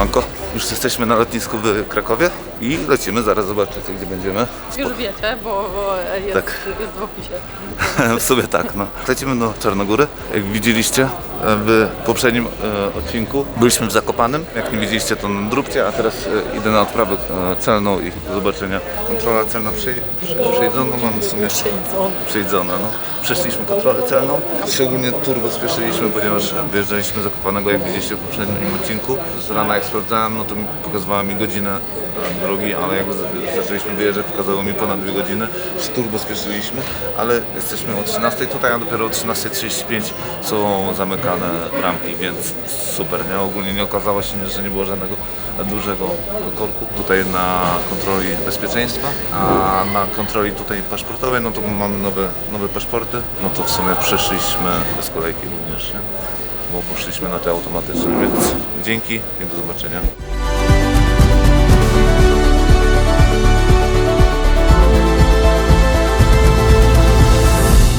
마음껏 już jesteśmy na lotnisku w Krakowie i lecimy, zaraz zobaczycie gdzie będziemy. Już wiecie, bo, bo jest, Tak. jest w opisie. w sumie tak, no. Lecimy do Czarnogóry. Jak widzieliście e, w poprzednim e, odcinku, byliśmy w Zakopanem. Jak nie widzieliście, to na Drupcie, a teraz e, idę na odprawę e, celną i do zobaczenia. Kontrola celna przej, prze, przejedzona, mamy w sumie przejedzona, no. Przeszliśmy kontrolę celną. Szczególnie turbo spieszyliśmy, ponieważ wyjeżdżaliśmy z Zakopanego, jak widzieliście w poprzednim odcinku. Z rana jak sprawdzałem, no to pokazywała mi godzinę e, drogi, ale jak zaczęliśmy wyjeżdżać, pokazało mi ponad dwie godziny. Turbo spieszyliśmy, ale jesteśmy o 13 tutaj, a dopiero o 13.35 są zamykane bramki, więc super, nie? Ogólnie nie okazało się, że nie było żadnego dużego korku tutaj na kontroli bezpieczeństwa, a na kontroli tutaj paszportowej, no to mamy nowe, nowe paszporty, no to w sumie przeszliśmy bez kolejki również, nie? Bo poszliśmy na te automatyczne, więc dzięki i do zobaczenia.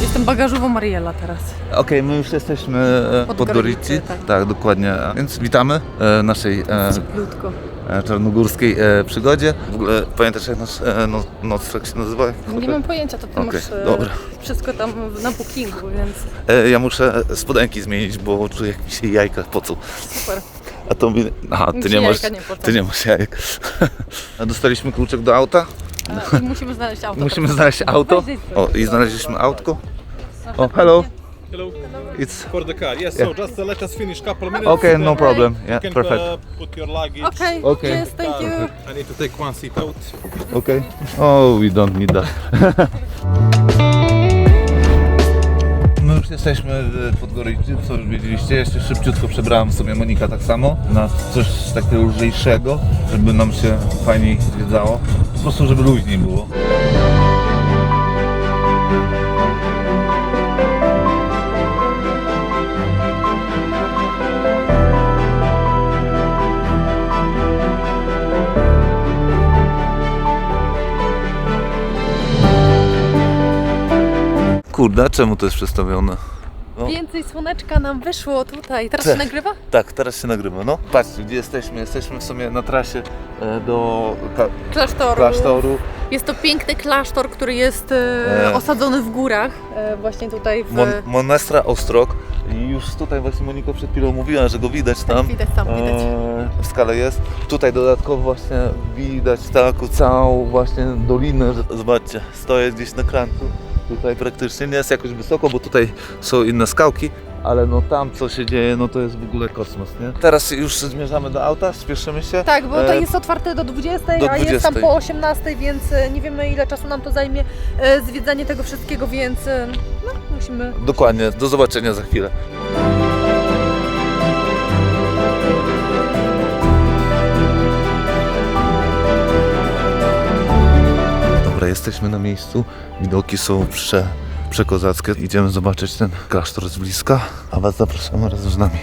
Jestem bagażową Mariela teraz. Okej, my już jesteśmy e, pod, Podgoricy, Gorici, tak. tak. dokładnie, więc witamy e, naszej e, Cieplutko. E, czarnogórskiej e, przygodzie. W ogóle pamiętasz jak nasz e, no, nocleg się nazywa? Nie mam pojęcia, to ty Okej, masz dobra. wszystko tam na bookingu, więc ja muszę spodenki zmienić, bo czuję jak mi się jajka pocą. super. A to mówi, aha, Mi ty nie masz, nie ty nie masz jajek. A dostaliśmy kluczek do auta. A, musimy znaleźć auto. Musimy znaleźć auto. O, i znaleźliśmy autko. O, hello. Hello. It's For the car, yes. Yeah. So just uh, let us finish couple minutes. okay, then no problem. You Yeah, can perfect. Uh, put your luggage. Okej, Okej. yes, thank you. I need to take one seat out. Okay. Oh, we don't need that. My już jesteśmy w Podgoricy, co już wiedzieliście. Jeszcze szybciutko przebrałem sobie Monika tak samo na coś takiego lżejszego, żeby nam się fajniej zwiedzało. Po prostu, żeby luźniej było. Kurde, czemu to jest przestawione? No. Więcej słoneczka nam wyszło tutaj. Teraz się nagrywa? Tak, teraz się nagrywa, no. Patrzcie, gdzie jesteśmy. Jesteśmy w sumie na trasie e, do ka- Klasztoru. klasztoru. Jest to piękny klasztor, który jest e, E. osadzony w górach. E, właśnie tutaj w... Mon Monestra Ostrog. I już tutaj właśnie Monika przed chwilą mówiła, że go widać tam. Widać tam, widać. E, w skale jest. Tutaj dodatkowo właśnie widać taką całą właśnie dolinę. że- Zobaczcie, stoję gdzieś na kranku. Tutaj praktycznie nie jest jakoś wysoko, bo tutaj są inne skałki. Ale no tam co się dzieje, no to jest w ogóle kosmos, nie? Teraz już zmierzamy do auta, spieszymy się. Tak, bo to E, jest otwarte do 20, do a jest tam 20. po 18, więc e, nie wiemy ile czasu nam to zajmie e, zwiedzanie tego wszystkiego, więc no, musimy... Dokładnie, do zobaczenia za chwilę. Jesteśmy na miejscu. Widoki są prze, przekozackie. Idziemy zobaczyć ten klasztor z bliska, a Was zapraszamy razem z nami.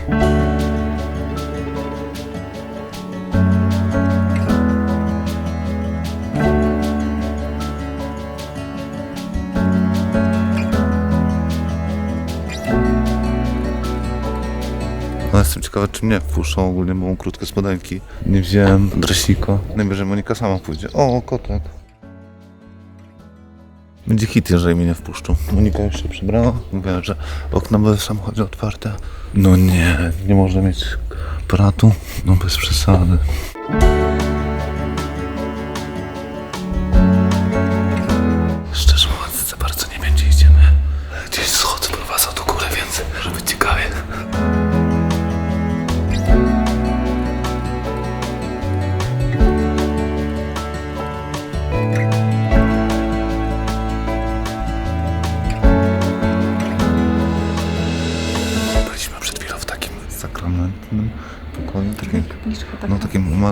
No jestem ciekawy, czy mnie wpuszczą. Ogólnie mam krótkie spodenki. Nie wziąłem dresika. Najwyżej Monika sama pójdzie. O, kotek. Będzie hit, jeżeli mnie nie wpuszczą. Monika już się przebrała. Mówiła, że okna były w samochodzie otwarte. No nie, nie może mieć pratu. No bez przesady.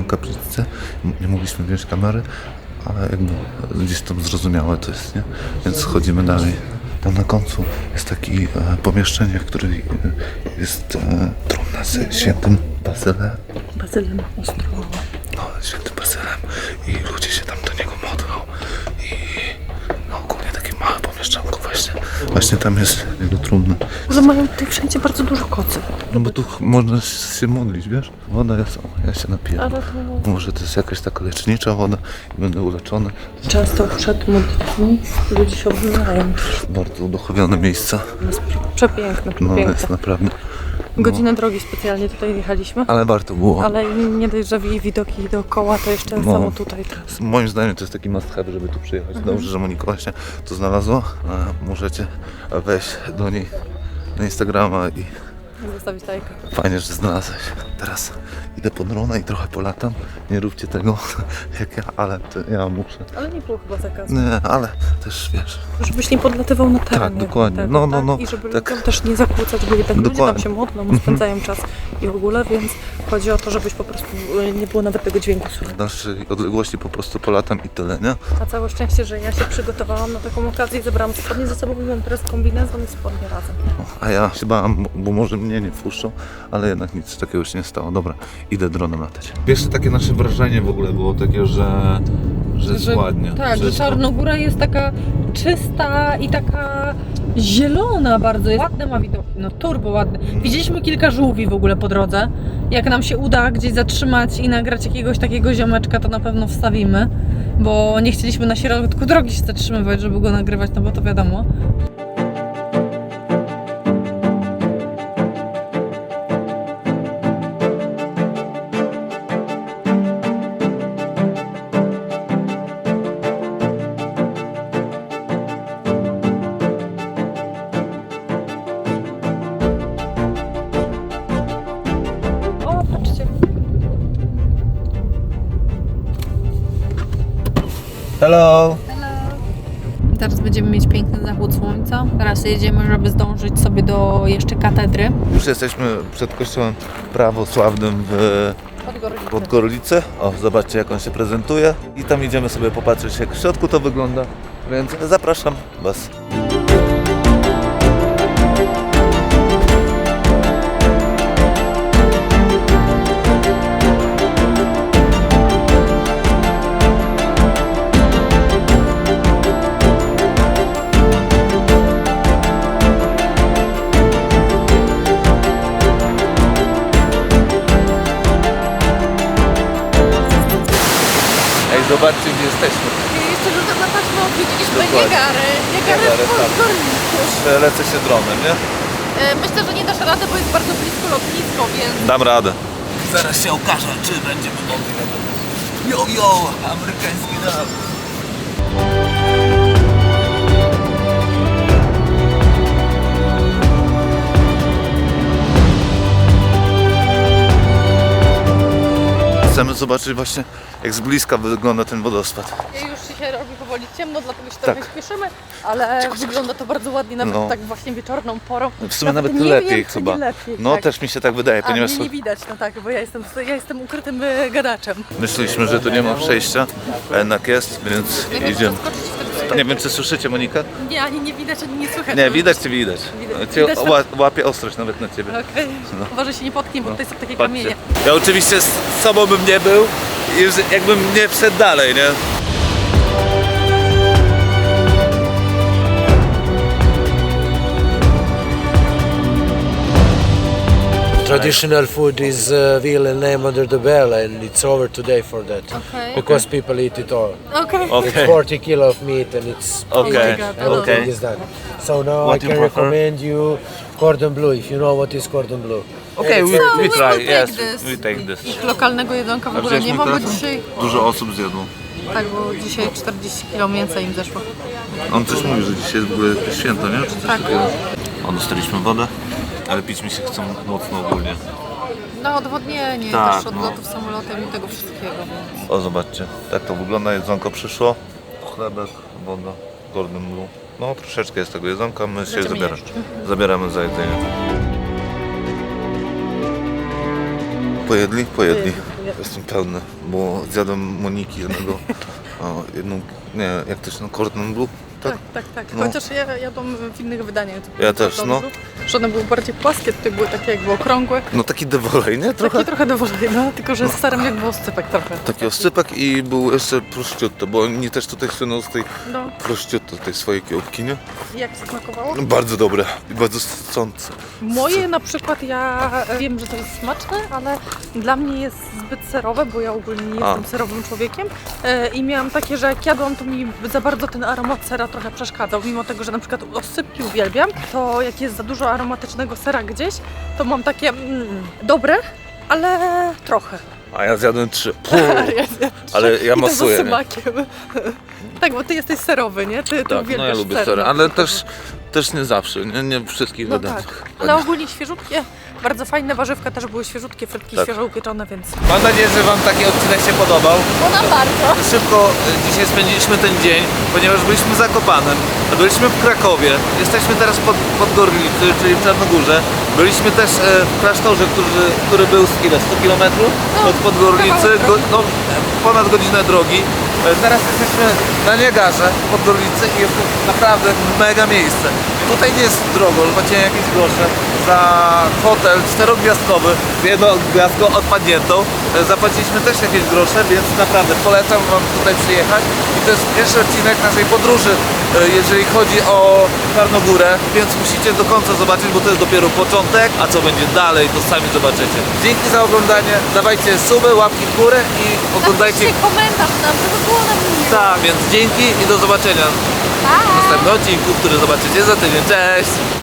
Kapliczce. Nie mogliśmy wziąć kamery, ale jakby gdzieś tam zrozumiałe to jest, nie? Więc chodzimy dalej. Tam na końcu jest takie e, pomieszczenie, w którym e, jest e, trumna z świętym Bazylem. Bazylem Ostrowa. No, świętym Bazylem i ludzie się tam do niego no pomieszczanko właśnie właśnie. Tam jest jego trumna. Że mają tutaj wszędzie bardzo dużo kocy. No bo tu można się modlić, wiesz? Woda jest, o, ja się napiję. Ale to... Może to jest jakaś taka lecznicza woda i będę uleczony. Często przed modlitwą ludzie się obmywają. Bardzo uduchowione miejsca. Jest przepiękne, No przepiękne. jest naprawdę. Godzinę drogi specjalnie tutaj jechaliśmy. Ale warto było. Ale nie dość, że widoki dookoła, to jeszcze No. samo tutaj. Moim zdaniem to jest taki must have, żeby tu przyjechać. Dobrze, że Monika właśnie to znalazła. A Możecie wejść do niej na Instagrama i Zostawić lajka. fajnie, że znalazłeś. Teraz idę po drona i trochę polatam. Nie róbcie tego jak ja, ale to ja muszę. Ale nie było chyba zakazu. Nie, ale też wiesz. Żebyś nie podlatywał na teren. Tak, dokładnie. Tego, No, no, tak? no. I żeby Tak. ludziom też nie zakłócać, bo jednak ludzie tam Dokładnie. się modlą, spędzają czas i w ogóle, więc chodzi o to, żebyś po prostu y, nie było nawet tego dźwięku słychać. W dalszej odległości po prostu polatam i tyle, nie? A całe szczęście, że ja się przygotowałam na taką okazję, zebrałam spodnie ze sobą i mam teraz kombinezon i spodnie razem. A ja się bałam, bo może mnie nie wpuszczą, ale jednak nic takiego się nie stało. Dobra, idę dronem latać. Pierwsze takie nasze wrażenie w ogóle było takie, że, że jest ładnie. Tak, że. Czarnogóra jest taka czysta i taka zielona bardzo. Jest. Ładne ma widoki, no turbo ładne. Widzieliśmy kilka żółwi w ogóle po drodze. Jak nam się uda gdzieś zatrzymać i nagrać jakiegoś takiego ziomeczka, to na pewno wstawimy. Bo nie chcieliśmy na środku drogi się zatrzymywać, żeby go nagrywać, no bo to wiadomo. Hello! Teraz będziemy mieć piękny zachód słońca. Teraz jedziemy, żeby zdążyć sobie do jeszcze katedry. Już jesteśmy przed kościołem prawosławnym w Podgorlicy. O, zobaczcie jak on się prezentuje. I tam idziemy sobie popatrzeć jak w środku to wygląda. Więc zapraszam Was. Zobaczcie gdzie jesteśmy. Jeszcze rzucam na taśmę, odwiedziliśmy. Niagary Niagary, w. Podgornicu. Lecę się dronem, nie? E, Myślę, że nie dasz rady, bo jest bardzo blisko lotnisko, więc Dam radę. Zaraz się okaże, czy będziemy mogli Yo, yo, amerykański dam. Chcemy zobaczyć właśnie, jak z bliska wygląda ten wodospad. już się robi powoli ciemno, dlatego się Tak. trochę śpieszymy, ale wygląda to bardzo ładnie, nawet No. tak właśnie wieczorną porą. W sumie nawet nie lepiej wiem, czy chyba. Nie lepiej, No tak. też mi się tak wydaje, A ponieważ mnie nie widać, no tak, bo ja jestem, ja jestem ukrytym e, gadaczem. myśleliśmy, że tu nie ma przejścia, a jednak jest, więc idziemy. skoczyć Nie wiem, czy słyszycie Monikę? Nie, ani nie widać, ani nie słychać. Nie, widać czy widać. Widać. Cię Widać to- ła- łapie ostrość nawet na ciebie. Okej, No. uważaj się nie potknij, bo tutaj są takie Patrzcie. kamienie. Ja oczywiście z sobą bym nie był i już jakbym nie wszedł dalej, nie? Traditional food is uh, veal and lamb under the bell, and it's over today for that. Okej. Because people eat it all. Okej. It's 40 kilo of meat, and it's Okay, God. everything okay. is done. So now What I you can prefer? recommend you cordon bleu if you know what is cordon bleu. Okay, we, So we we try, will yes, take this. we take this. Ich lokalnego jedzonka w ogóle nie ma, bo dzisiaj, Dużo osób zjadło. tak, bo dzisiaj 40 kg mięsa im zeszło. On coś mówi, że dzisiaj jest w ogóle święto, nie? Czy coś Tak. takiego? O, dostaliśmy wodę, ale pić mi się chce mocno ogólnie. No odwodnienie, Tak, też no. odlotów samolotem i tego wszystkiego, więc... O, zobaczcie, tak to wygląda, jedzonko przyszło. Chlebek, woda, Gordon Blue. No, troszeczkę jest tego jedzonka, my się Będziemy zabieramy. Zabieramy za jedzenie. Pojedli? Pojedli. Jestem pełny, bo zjadłem Moniki jednego, o, jedną, nie, jak to się, no, Cordon Bleu Tak, tak, tak. No. Chociaż ja jadłam w innych wydaniach. Ja też, no. Że one były bardziej płaskie, tutaj były takie jakby okrągłe. No taki dewolej, nie? Trochę. Takie trochę dowolej, no, tylko że z serem jak był oscypek trochę. Taki oscypek i był jeszcze prosciutto, bo oni też tutaj słyną z tej No, prosciutto, tej swojej kiełbki, nie? jak smakowało? No, bardzo dobre i bardzo sące. Moje na przykład ja wiem, że to jest smaczne, ale dla mnie jest zbyt serowe, bo ja ogólnie nie A. jestem serowym człowiekiem e, i miałam takie, że jak jadłam, to mi za bardzo ten aromat sera trochę przeszkadzał. Mimo tego, że na przykład oscypki uwielbiam, to jak jest za dużo aromatycznego sera gdzieś, to mam takie mm, dobre, ale trochę. A ja zjadłem trzy. Puh. Ale ja I to masuję, ze nie? smakiem. tak, bo ty jesteś serowy, nie? Ty, ty Tak, no uwielbiasz ja lubię ser ser, na ale też, też nie zawsze, nie, nie w wszystkich No tak, ale ogólnie świeżutkie, bardzo fajne warzywka też były świeżutkie, frytki Tak. świeżo upieczone, więc... Mam nadzieję, że Wam taki odcinek się podobał. No nam bardzo. Szybko e, dzisiaj spędziliśmy ten dzień, ponieważ byliśmy w Zakopanem, byliśmy w Krakowie, jesteśmy teraz pod, pod Gorlicy, czyli w Czarnogórze. Byliśmy też e, w klasztorze, który, który był z ile? 100 km No, od Podgorlicy, go, no, ponad godzinę drogi. E, Teraz jesteśmy na Niegarze, pod Gorlicy i jest to naprawdę mega miejsce. Tutaj nie jest drogo, płaciłem jakieś grosze za hotel czterogwiazdkowy, jedno gwiazdko odpadniętą. E, Zapłaciliśmy też jakieś grosze, więc naprawdę polecam Wam tutaj przyjechać. I to jest pierwszy odcinek naszej podróży, e, jeżeli chodzi o Czarnogórę, więc musicie do końca zobaczyć, bo to jest dopiero początek, a co będzie dalej, to sami zobaczycie. Dzięki za oglądanie, dawajcie suby, łapki w górę i oglądajcie. Napiszcie komentarz nam, żeby było nam miło. Tak, więc dzięki i do zobaczenia w Pa! następnym odcinku, który zobaczycie za tydzień. Cześć!